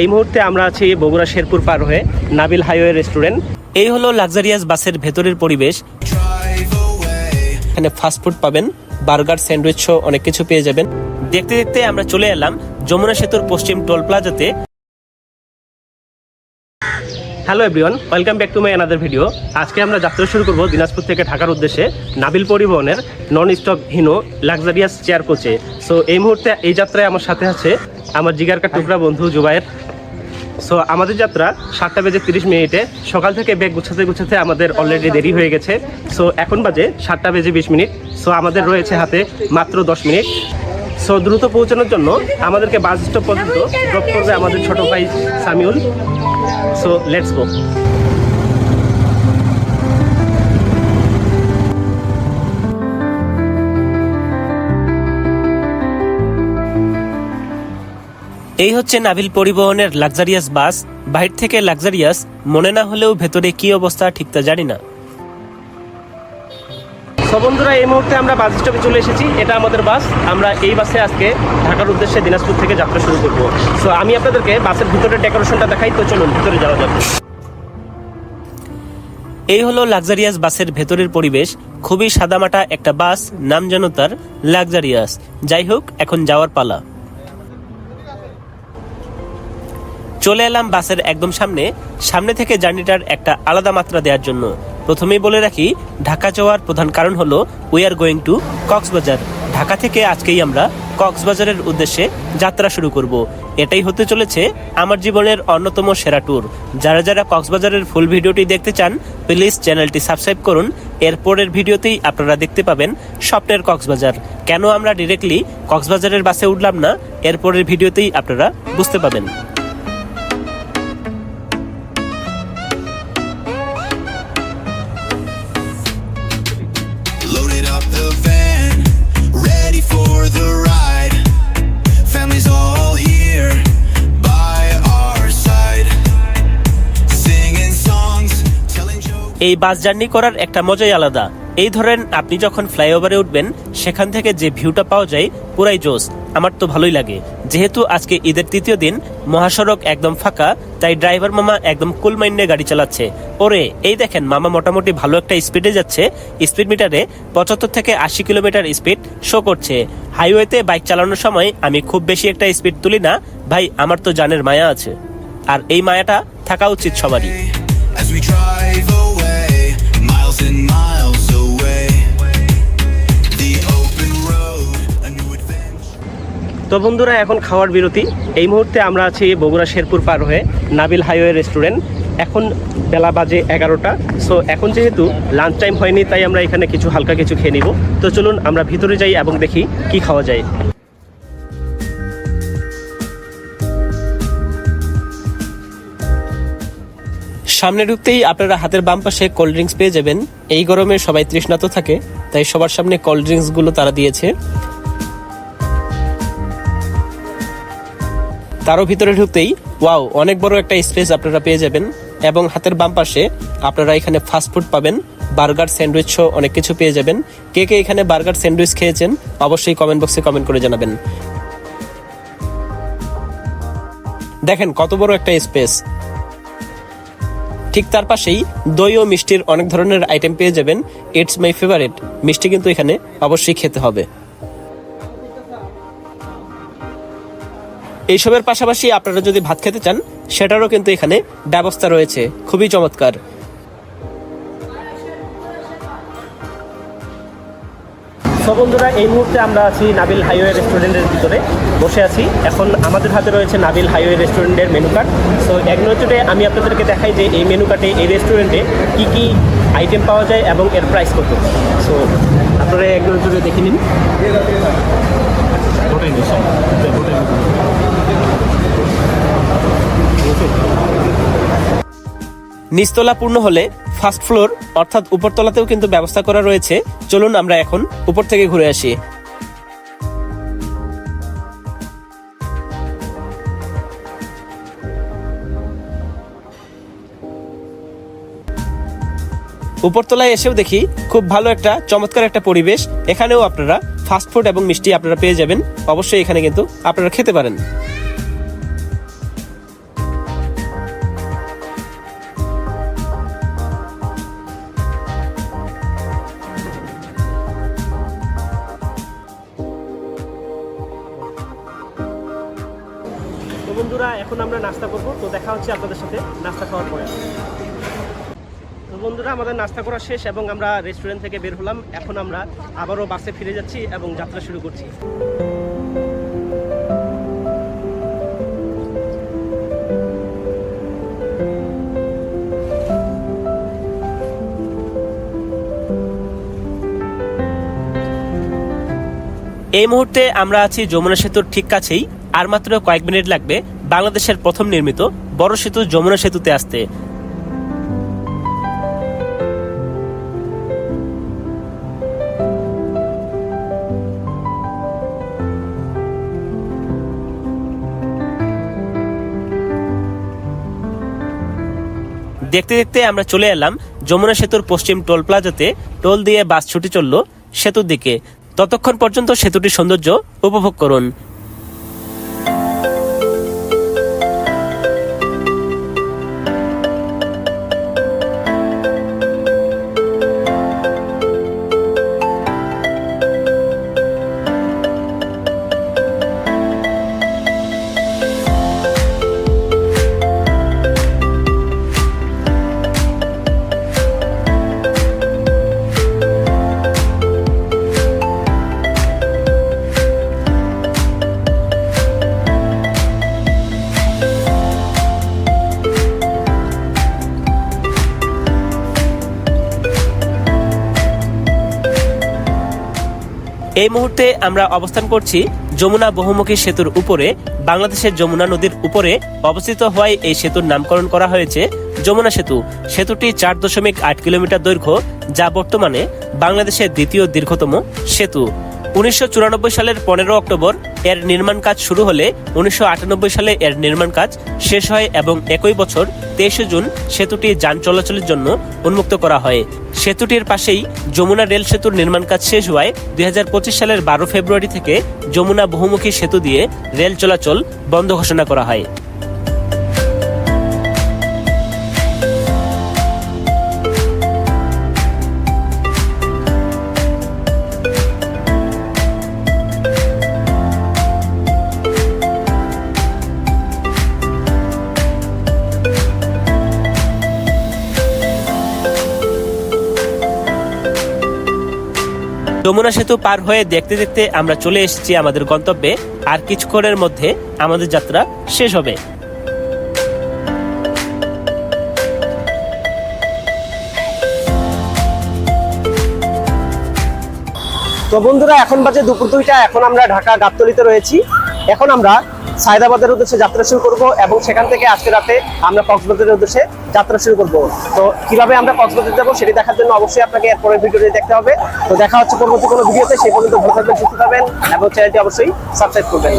এই মুহূর্তে আমরা আছি বগুড়া শেরপুর পার হয়ে নাবিল হাইওয়ে রেস্টুরেন্ট। এই হলো লাক্সারিয়াস বাসের ভেতরের পরিবেশ। এখানে ফাস্টফুড পাবেন, বার্গার স্যান্ডউইচ সহ অনেক কিছু পেয়ে যাবেন। দেখতে দেখতে আমরা চলে এলাম যমুনা সেতুর পশ্চিম toll প্লাজাতে। Hello everyone welcome back to my another video আজকে আমরা যাত্রা শুরু করব দিনাজপুর থেকে ঢাকার উদ্দেশ্যে নাবিল পরিবহনের non stop Hino luxurious chair কোচে সো এই মুহূর্তে এই যাত্রায় আমার সাথে আছে আমার জিগারকা টুকরা বন্ধু জুবাইর সো আমাদের যাত্রা সাতটা বেজে তিরিশ মিনিটে। সকাল থেকে ব্যাগ গুছাতে গুছাতে আমাদের অলরেডি দেরি হয়ে গেছে। সো এখন বাজে সাতটা বেজে বিশ মিনিট। সো আমাদের রয়েছে হাতে মাত্র দশ মিনিট। সো দ্রুত পৌঁছানোর জন্য আমাদেরকে বাস স্টপ পর্যন্ত ড্রপ করবে আমাদের ছোট ভাই সামিউল। সো লেটস গো এই হচ্ছে নাভিল পরিবহনের লাক্সারিয়াস বাস। বাহির থেকে লাক্সারিয়াস, মনে না হলেও ভেতরে কি অবস্থা ঠিক তা জানি না। বন্ধুরা, এই মুহূর্তে আমরা বাস স্টপে চলে এসেছি। এটা আমাদের বাস। আমরা এই বাসে আজকে ঢাকার উদ্দেশ্যে দিনাজপুর থেকে যাত্রা শুরু করব। সো আমি আপনাদেরকে বাসের ভিতরে ডেকোরেশনটা দেখাই। তো চলুন, ভিতরে যাওয়া যাবে এই হলো লাক্সারিয়াস বাসের ভেতরের পরিবেশ। খুবই সাদামাটা একটা বাস, নাম যেন তার লাক্সারিয়াস। যাই হোক, এখন যাওয়ার পালা। চলে এলাম বাসের একদম সামনে। সামনে থেকে জার্নিটার একটা আলাদা মাত্রা দেওয়ার জন্য। প্রথমেই বলে রাখি, ঢাকা যাওয়ার প্রধান কারণ হলো we are going to Cox's Bazar. Dhaka থেকে আজকেই আমরা কক্সবাজারের উদ্দেশ্যে যাত্রা শুরু করব। এটাই হতে চলেছে আমার জীবনের অন্যতম সেরা ট্যুর যারা যারা কক্সবাজারের ফুল ভিডিওটি দেখতে চান প্লিজ চ্যানেলটি সাবস্ক্রাইব করুন। এরপরের ভিডিওতেই আপনারা দেখতে পাবেন স্বপ্নের কক্সবাজার। কেন আমরা ডিরেক্টলি কক্সবাজারের বাসে উঠলাম না? এরপরের ভিডিওতেই আপনারা বুঝতে পাবেন। Loaded the van, ready for the ride. Family's all here by our side, singing songs, telling jokes. এই বাস জার্নি করার একটা মজাই আলাদা এই ধরেন আপনি যখন ফ্লাইওভারে উঠবেন সেখান থেকে যে ভিউটা পাওয়া যায় পুরাই জোস আমার তো ভালোই লাগে। যেহেতু আজকে ঈদের তৃতীয় দিন মহাসড়ক একদম ফাঁকা তাই ড্রাইভার মামা একদম কুল মাইন্ডে গাড়ি চালাচ্ছে। ওরে এই দেখেন মামা মোটামুটি ভালো একটা স্পিডে যাচ্ছে। স্পিড মিটারে পঁচাত্তর থেকে আশি কিলোমিটার স্পিড শো করছে। হাইওয়েতে বাইক চালানোর সময় আমি খুব বেশি একটা স্পিড তুলি না। ভাই আমার তো জানের মায়া আছে। আর এই মায়াটা থাকা উচিত সবারই। As we drive away, miles and miles তো বন্ধুরা, এখন খাওয়ার বিরতি। এই মুহূর্তে আমরা আছি বগুড়া শেরপুর পার হয়ে নাবিল হাইওয়ে রেস্টুরেন্ট। এখন বেলা বাজে এগারোটা। সো এখন যেহেতু লাঞ্চ টাইম হয়নি, তাই আমরা এখানে কিছু হালকা কিছু খেয়ে নিব। তো চলুন, আমরা ভিতরে যাই এবং দেখি কি খাওয়া যায়। সামনে ঢুকতেই আপনারা হাতের বাম পাশে কোল্ড ড্রিঙ্কস পেয়ে যাবেন। এই গরমে সবাই তৃষ্ণাত থাকে, তাই সবার সামনে কোল্ড ড্রিঙ্কসগুলো তারা দিয়েছে। তারও ভিতরে ঢুকতেই, ওয়াও, অনেক বড় একটা স্পেস আপনারা পেয়ে যাবেন। এবং হাতের বাম পাশে আপনারা এখানে ফাস্ট ফুড পাবেন বার্গার স্যান্ডউইচ সহ অনেক কিছু পেয়ে যাবেন। কে কে এখানে বার্গার স্যান্ডউইচ খেয়েছেন, অবশ্যই কমেন্ট বক্সে কমেন্ট করে জানাবেন। দেখেন কত বড় একটা স্পেস ঠিক তার পাশেই দই ও মিষ্টির অনেক ধরনের আইটেম পেয়ে যাবেন। ইটস মাই ফেভারিট মিষ্টি কিন্তু এখানে অবশ্যই খেতে হবে। এইসবের পাশাপাশি আপনারা যদি ভাত খেতে চান সেটারও কিন্তু এখানে ব্যবস্থা রয়েছে খুবই চমৎকার সো বন্ধুরা এই মুহূর্তে আমরা আছি নাবিল হাইওয়ে রেস্টুরেন্টের ভিতরে বসে আছি এখন আমাদের হাতে রয়েছে নাবিল হাইওয়ে রেস্টুরেন্টের মেনু কার্ড সো এক নজরে আমি আপনাদেরকে দেখাই যে এই মেনু কার্ডে এই রেস্টুরেন্টে কি কি আইটেম পাওয়া যায় এবং এর প্রাইস কত সো আপনারা এক নজরে দেখে নিন নিচতলা পূর্ণ হলে ফার্স্ট ফ্লোর অর্থাৎ উপরতলাতেও কিন্তু ব্যবস্থা করা রয়েছে। চলুন আমরা এখন উপর থেকে ঘুরে আসি। উপরতলায় এসেও দেখি খুব ভালো একটা, চমৎকার একটা পরিবেশ। এখানেও আপনারা ফাস্ট ফুড এবং মিষ্টি আপনারা পেয়ে যাবেন। অবশ্যই এখানে কিন্তু আপনারা খেতে পারেন। এখন আমরা নাস্তা করব। তো দেখা হচ্ছে আপনাদের সাথে নাস্তা খাওয়ার পরে। তো বন্ধুরা, আমাদের নাস্তা করা শেষ এবং আমরা রেস্টুরেন্ট থেকে বের হলাম। এখন আমরা আবারও বাসে ফিরে যাচ্ছি এবং যাত্রা শুরু করছি। এই মুহূর্তে আমরা আছি যমুনা সেতুর ঠিক কাছেই। আর মাত্র কয়েক মিনিট লাগবে বাংলাদেশের প্রথম নির্মিত বড় সেতু যমুনা সেতুতে আসতে। দেখতে দেখতে আমরা চলে এলাম যমুনা সেতুর পশ্চিম টোল প্লাজাতে। টোল দিয়ে বাস ছুটে চলল সেতুর দিকে। ততক্ষণ পর্যন্ত সেতুটির সৌন্দর্য উপভোগ করুন। এই মুহূর্তে আমরা অবস্থান করছি যমুনা বহুমুখী সেতুর উপরে, বাংলাদেশের যমুনা নদীর উপরে অবস্থিত হওয়ায় এই সেতুর নামকরণ করা হয়েছে যমুনা সেতু। সেতুটি চার দশমিক আট কিলোমিটার দৈর্ঘ্য, যা বর্তমানে বাংলাদেশের দ্বিতীয় দীর্ঘতম সেতু। উনিশশো চুরানব্বই সালের পনেরো অক্টোবর এর নির্মাণ কাজ শুরু হলে উনিশশো আটানব্বই সালে এর নির্মাণ কাজ শেষ হয় এবং একই বছর তেইশে জুন সেতুটি যান চলাচলের জন্য উন্মুক্ত করা হয়। সেতুটির পাশেই যমুনা রেল সেতুর নির্মাণ কাজ শেষ হওয়ায় দুই হাজার পঁচিশ সালের বারো ফেব্রুয়ারি থেকে যমুনা বহুমুখী সেতু দিয়ে রেল চলাচল বন্ধ ঘোষণা করা হয়। যমুনা সেতু পার হয়ে দেখতে দেখতে আমরা চলে এসেছি আমাদের গন্তব্যে, আর কিছুক্ষণের মধ্যে আমাদের যাত্রা শেষ হবে। তো বন্ধুরা, এখন বাজে দুপুর দুইটা, এখন আমরা ঢাকা গাবতলিতে রয়েছি। এখন আমরা সায়দাবাদের উদ্দেশ্যে যাত্রা শুরু করব এবং সেখান থেকে আজকে রাতে আমরা কক্সবাজারের উদ্দেশ্যে যাত্রা শুরু করব। তো কীভাবে আমরা কক্সবাজার যাব সেটি দেখার জন্য অবশ্যই আপনাকে এরপরের ভিডিওটি দেখতে হবে। তো দেখা হচ্ছে পরবর্তী কোনো ভিডিওতে, সেই পর্যন্ত ভালো থাকবেন, সুস্থ থাকবেন এবং চ্যানেলটি অবশ্যই সাবস্ক্রাইব করবেন।